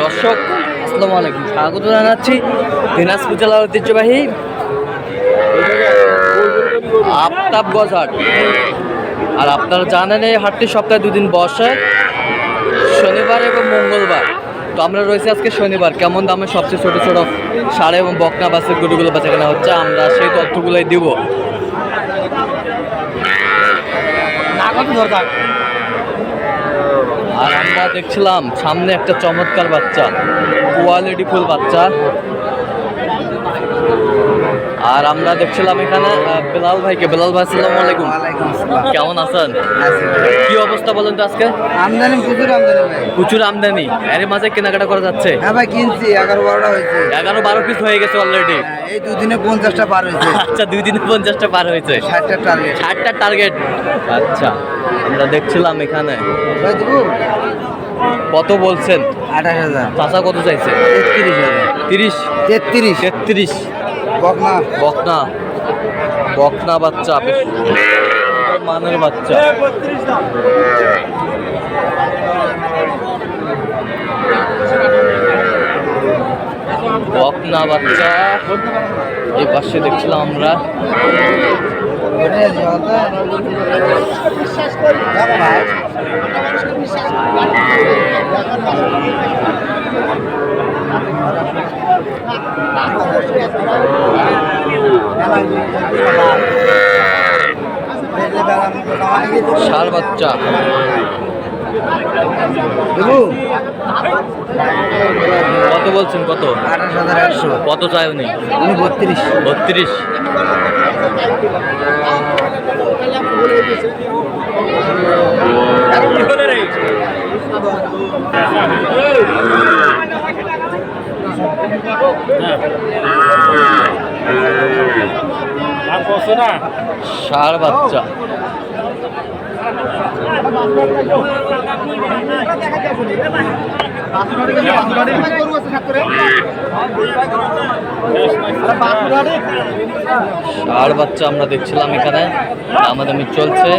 দর্শক, আসসালামু আলাইকুম। স্বাগত জানাচ্ছি দিনাজপুর জেলার ঐতিহ্যবাহী আফতাবগঞ্জ হাট আর আপনারা জানেন এই হাটটি সপ্তাহে দুদিন বসে, শনিবার এবং মঙ্গলবার। তো আমরা রয়েছি আজকে শনিবার। কেমন দামে সবচেয়ে ছোট ছোট সাড়ে এবং বকনা বাসের গরুগুলো বেচা কেনা হচ্ছে, আমরা সেই তথ্যগুলোই দিব। আর আমরা দেখছিলাম সামনে একটা চমৎকার বাচ্চা কোয়ালিটি ফুল বাচ্চা। আর আমরা দেখছিলাম এখানে বেলাল ভাইকে। বেলাল ভাই আসসালামু আলাইকুম। কেমন আছেন? কি অবস্থা বলেন তো আজকে? আমদানি প্রচুর আমদানি প্রচুর আমদানি। এর মাঝে কেনাকাটা করা যাচ্ছে। হ্যাঁ ভাই কিনছি। এগারো বারোটা হয়েছে। এগারো বারো পিস হয়ে গেছে অলরেডি হ্যাঁ, এই দুদিনে পঞ্চাশটা পার হয়েছে। আচ্ছা দুই দিনে পঞ্চাশটা পার হয়েছে। ষাটটা টার্গেট ষাটটা টার্গেট আচ্ছা আমরা দেখছিলাম এখানে। কত বলছেন? আঠাশ হাজার। চাচা কত চাইছে? তেত্রিশ হাজার। তিরিশ। তেত্রিশ। তেত্রিশ। বকনা। বকনা। বকনা বাচ্চা মানের বাচ্চা। বকনা বাচ্চা। এই পাশে দেখছিলাম আমরা। ষাড় বাচ্চা। কত বলছেন কত? আঠাশ হাজার একশো। কত চাই উনি? উনি বত্রিশ। বত্রিশ। ষাড় বাচ্চা। ষাড় বাচ্চা আমরা দেখছিলাম এখানে। দামাদামি চলছে।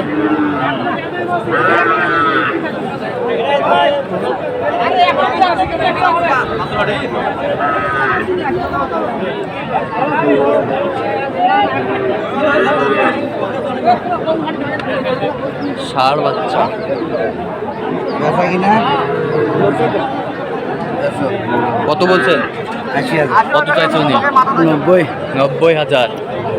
ষাড় বাচ্চা। কত বলছেন? কত চাইছে উনি? নব্বই। নব্বই হাজার।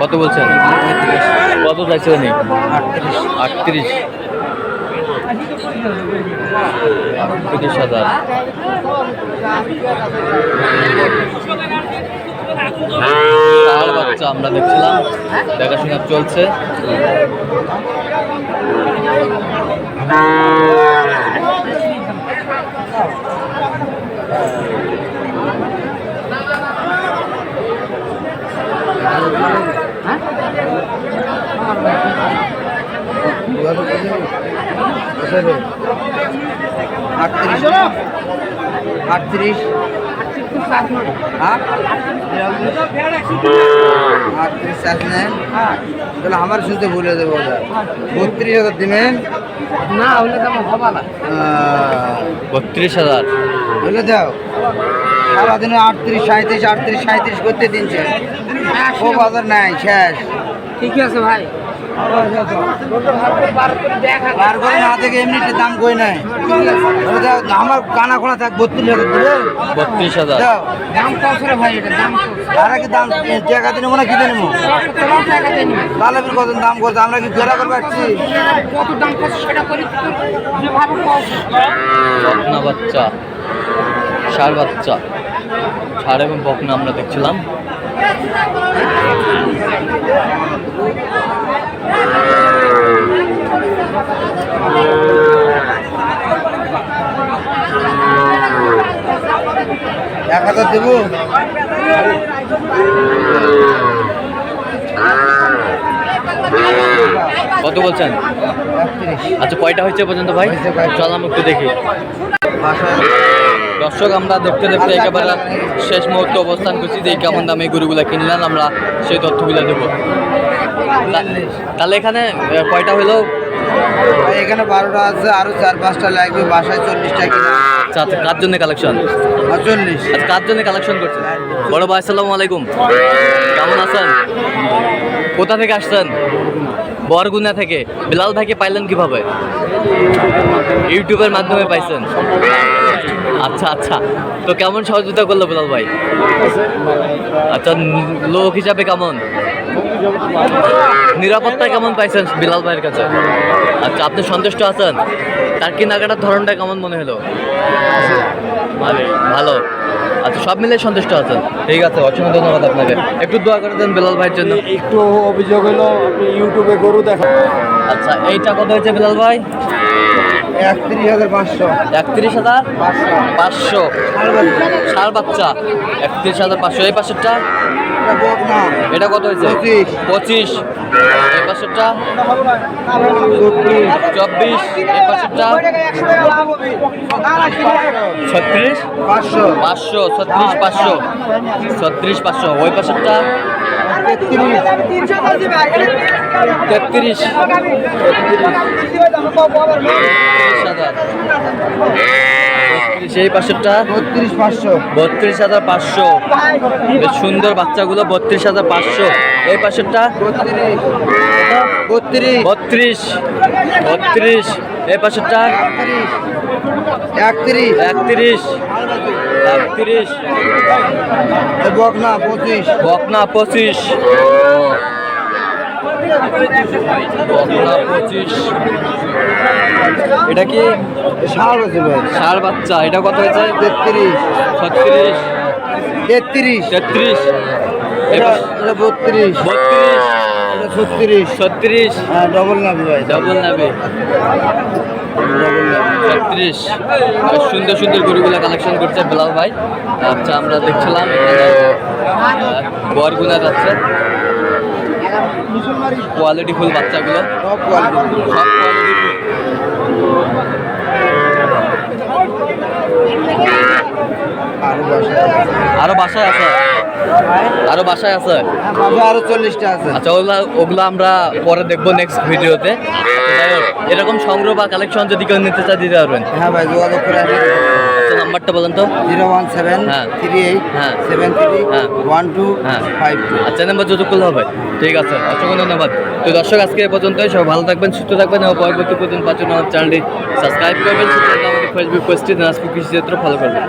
কত বলছেন? কত চাইছে উনি? আটত্রিশ। আটত্রিশ হাজার। তার বাচ্চা আমরা দেখছিলাম। দেখাশোনা চলছে। আটত্রিশ আটত্রিশ হ্যাঁ? আটত্রিশ চাষ নেন তাহলে আমার শুনতে ভুলে দেবো বত্রিশ হাজার। দিবেন না হলে তো আমার হবা না। বত্রিশ হাজার। বলে দাও। সারাদিনে আটত্রিশ সাঁত্রিশ আটত্রিশ সাঁত্রিশ করতে দিনছে ও বাজার নাই শেষ। ঠিক আছে ভাই। বার করে না থেকে এমনিতে দাম কই নাই। আমার কানা খোলা থাক বত্রিশ হাজার দিবে বত্রিশ হাজার। দাম কত ভাই এটা দাম তারা কি দাম? টাকা দিনে মনে তাহলে কত দাম করছে আমরা কি ফেরা করে পাচ্ছি কত দাম কত সেটা করি বাচ্চা। ষাঁড় বাচ্চা। সার এবং বকনা আমরা দেখছিলাম। এক হাজার দেবো? কত বলছেন? আচ্ছা কয়টা হয়েছে পর্যন্ত ভাই? চল আমি একটু দেখি। দর্শক আমরা দেখতে দেখতে একেবারে শেষ মুহূর্তে অবস্থান করছি যে কেমন দামে গরুগুলা কিনলেন আমরা সেই তথ্যগুলো দেবো। তাহলে এখানে কয়টা হলো? এখানে বারোটা আছে আরও চার পাঁচটা লাগবে বাসায় চল্লিশটা কিনা আচ্ছা আচ্ছা কার জন্য কালেকশন? চল্লিশ। আচ্ছা কার জন্য কালেকশন করছেন? বড় ভাই আসসালামু আলাইকুম। কেমন আছেন? কোথা থেকে আসছেন? বরগুনা থেকে। বিলাল ভাইকে পাইলেন কীভাবে? ইউটিউবের মাধ্যমে পাইছেন। আচ্ছা আচ্ছা। তো কেমন সহযোগিতা করল বিলাল ভাই? আচ্ছা লোক হিসাবে কেমন? নিরাপত্তা কেমন পাইছেন বিলাল ভাইয়ের কাছে? আচ্ছা আপনি সন্তুষ্ট আছেন? তার কেনাকাটার ধরনটা কেমন মনে হলো? ভালো। আচ্ছা সব মিলে সন্তুষ্ট আছেন? ঠিক আছে অসংখ্য ধন্যবাদ আপনাকে। একটু দোয়া করে দেন বিলাল ভাইয়ের জন্য। একটু অভিযোগ হলো ইউটিউবে গরু দেখা আচ্ছা এইটা কত হয়েছে বিলাল ভাই? একত্রিশ হাজার পাঁচশো। একত্রিশ হাজার পাঁচশো। ষাড় বাচ্চা। একত্রিশ হাজার পাঁচশো। এই পাশেরটা এটা কত হয়েছে? পঁচিশ। পাশেরটা? চব্বিশ। এই পাশেরটা? ছত্রিশ? পাঁচশো। পাঁচশো ছত্রিশ পাঁচশো। ছত্রিশ পাঁচশো। ওই পাশেরটা? তেত্রিশ। তেত্রিশ। তেত্রিশ হাজার বত্রিশ, পাঁচশো। বত্রিশ হাজার পাঁচশো। বেশ সুন্দর বাচ্চাগুলো বত্রিশ হাজার পাঁচশো। এই পাশেরটা? বত্রিশ। বত্রিশ। বত্রিশ। এই পাশেরটা? একত্রিশ। একত্রিশ। একত্রিশ। এ বক না পঁচিশ। বকনা পঁচিশ। বকনা পঁচিশ। এটা কি? ষাট হয়েছে ভাই ষাড় বাচ্চা। এটা কত হয়েছে? তেত্রিশ। ছত্রিশ। তেত্রিশ। তেত্রিশ। এটা এটা বত্রিশ। বত্রিশ। ছত্রিশ। ছত্রিশ। হ্যাঁ ডবল নাবি ভাই। ডবল নেবে। ছত্রিশ সুন্দর সুন্দর গরুগুলো কালেকশন করছে বেলাল ভাই। আচ্ছা আমরা দেখছিলাম বরগুনা যাচ্ছে। কোয়ালিটি ফুল বাচ্চাগুলো। সব কোয়ালিটি সব কোয়ালিটি ফুল আরও বাসায় আছে। আরও বাসায় আছে? আরও চল্লিশটা আছে। আচ্ছা ওগুলা ওগুলো আমরা পরে দেখব নেক্সট ভিডিওতে এরকম সংগ্রহ বা কালেকশন যদি কেউ নিতে চাই দিতে পারবেন। হ্যাঁ ভাই যোগাযোগ করে নাম্বারটা বলেন তো জিরো ওয়ান সেভেন হ্যাঁ। থ্রি এইট হ্যাঁ। সেভেন থ্রি হ্যাঁ। ওয়ান টু হ্যাঁ। ফাইভ টু আচ্ছা নাম্বার যতক্ষণ হবে ঠিক আছে অসংখ্য ধন্যবাদ তো দর্শক আজকে এ পর্যন্তই সব ভালো থাকবেন সুস্থ থাকবেন এবং পরবর্তী পর্যন্ত আমার চ্যানেলটি সাবস্ক্রাইব করবেন আমাদের ফেসবুক পেজটি দিনাজপুর কৃষি ক্ষেত্র ফলো করবেন